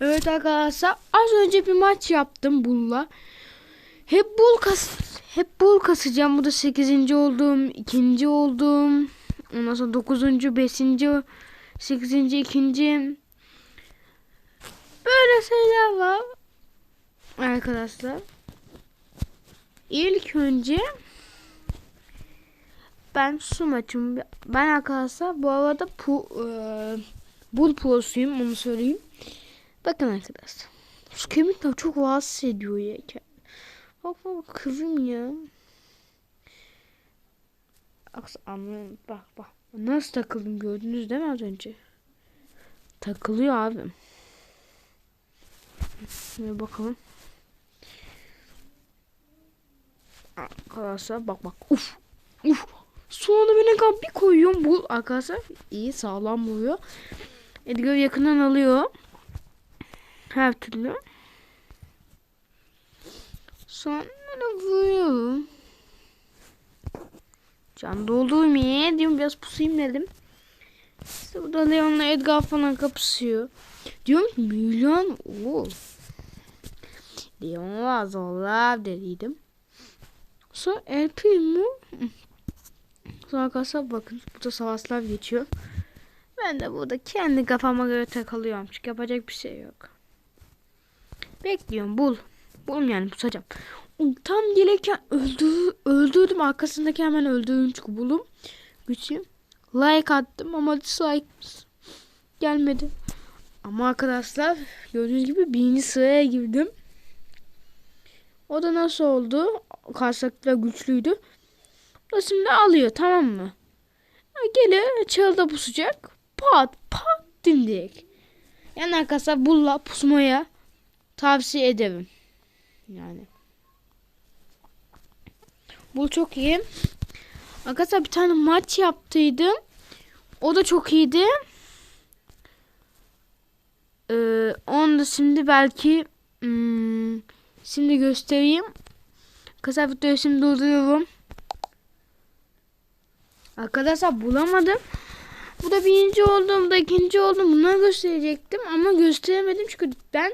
Evet arkadaşlar az önce bir maç yaptım Bull'la. Hep Bull kas hep Bull kasacağım. Bu da 8. oldum, 2. oldum. Ondan sonra 9. 5. 8. 2. Böyle şeyler var. Arkadaşlar. İlk önce ben su maçım. Ben arkadaşlar bu arada pu, e, Bull Pro'suyum onu söyleyeyim. Bakın arkadaşlar. Şu kemikler çok rahatsız ediyor ya. Bak bak kızım ya. Anlıyorum. Bak bak. Nasıl takıldım gördünüz değil mi az önce? Takılıyor abim. Şöyle bakalım. Arkadaşlar bak bak. Uf. Uf. Sonra beni kan bir koyuyorum. Bu arkadaşlar iyi sağlam vuruyor. Edgar yakından alıyor. Her türlü. Sonra vuruyorum. Can doldurmayayım diyorum biraz pusayım dedim. İşte burada Leon'la Edgar falan kapışıyor. Diyorum milyon o. Leon var zorlar dediydim. Sonra El Primo Sonra arkadaşlar bakın burada savaşlar geçiyor. Ben de burada kendi kafama göre takılıyorum. Çünkü yapacak bir şey yok. Bekliyorum bul. Bul yani pusacağım. Tam gelirken öldü, öldürdüm. Arkasındaki hemen öldürdüm çünkü bulum. Güçlü. Like attım ama dislike gelmedi. Ama arkadaşlar gördüğünüz gibi birinci sıraya girdim. O da nasıl oldu? Karşılıklı güçlüydü. O da alıyor tamam mı? Gele çağılda pusacak. Pat pat dimdik. Yani arkadaşlar bulla pusmaya tavsiye ederim. Yani. Bu çok iyi. Arkadaşlar bir tane maç yaptıydım. O da çok iyiydi. Ee, onu da şimdi belki hmm, şimdi göstereyim. Kısa videoyu şimdi durduruyorum. Arkadaşlar bulamadım. Bu da birinci oldum, da ikinci oldum. Bunları gösterecektim ama gösteremedim çünkü ben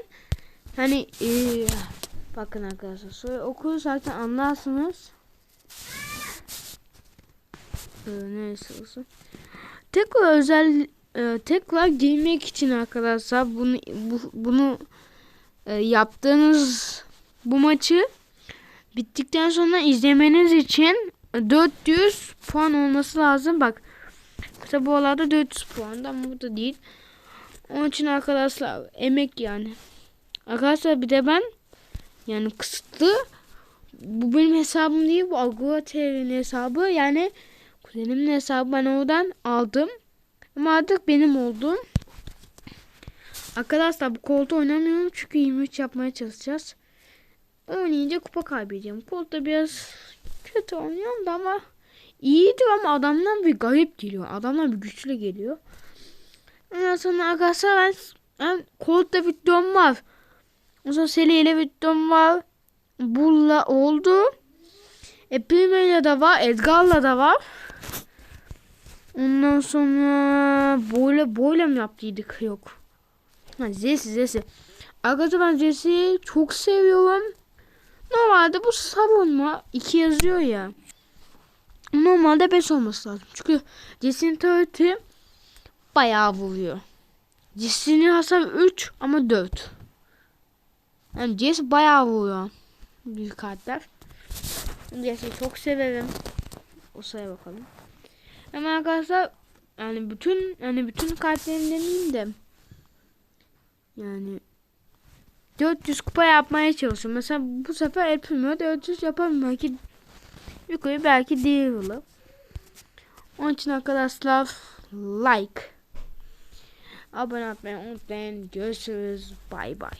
hani ee, bakın arkadaşlar sonra okulu zaten anlarsınız. Ee, neyse olsun. Tekrar özel e, tekrar girmek için arkadaşlar bunu bu, bunu e, yaptığınız bu maçı bittikten sonra izlemeniz için 400 puan olması lazım. Bak bu arada 400 puan ama bu da değil. Onun için arkadaşlar emek yani. Arkadaşlar bir de ben yani kısıtlı bu benim hesabım değil bu Agua TV'nin hesabı yani kuzenimin hesabı ben oradan aldım. Ama artık benim oldu. Arkadaşlar bu koltuğu oynamıyorum çünkü 23 yapmaya çalışacağız. Oynayınca kupa kaybedeceğim. Koltuğu biraz kötü oynuyorum da ama iyiydi ama adamdan bir garip geliyor. Adamdan bir güçlü geliyor. Ondan sonra arkadaşlar ben, ben koltukta videom var. Ondan Seli ile videom var. Bulla oldu. E Prime'yle de var. Edgar'la da var. Ondan sonra böyle böyle mi yaptıydık? Yok. Ha, Zesi Zesi. Arkadaşlar ben Zesi'yi çok seviyorum. Normalde bu savunma 2 yazıyor ya. Normalde 5 olması lazım. Çünkü Jesse'nin turret'i bayağı vuruyor. Jesse'nin hasarı 3 ama 4. Yani Jesse bayağı vuruyor. Büyük kartlar. Jesse'yi çok severim. O sayı bakalım. Ama arkadaşlar yani bütün yani bütün kartlarını demeyeyim de yani 400 kupa yapmaya çalışıyorum. Mesela bu sefer yapılmıyor. 400 yapamıyorum. Belki yukarı belki değil olur. Onun için arkadaşlar like abone olmayı unutmayın. Görüşürüz. Bay bay.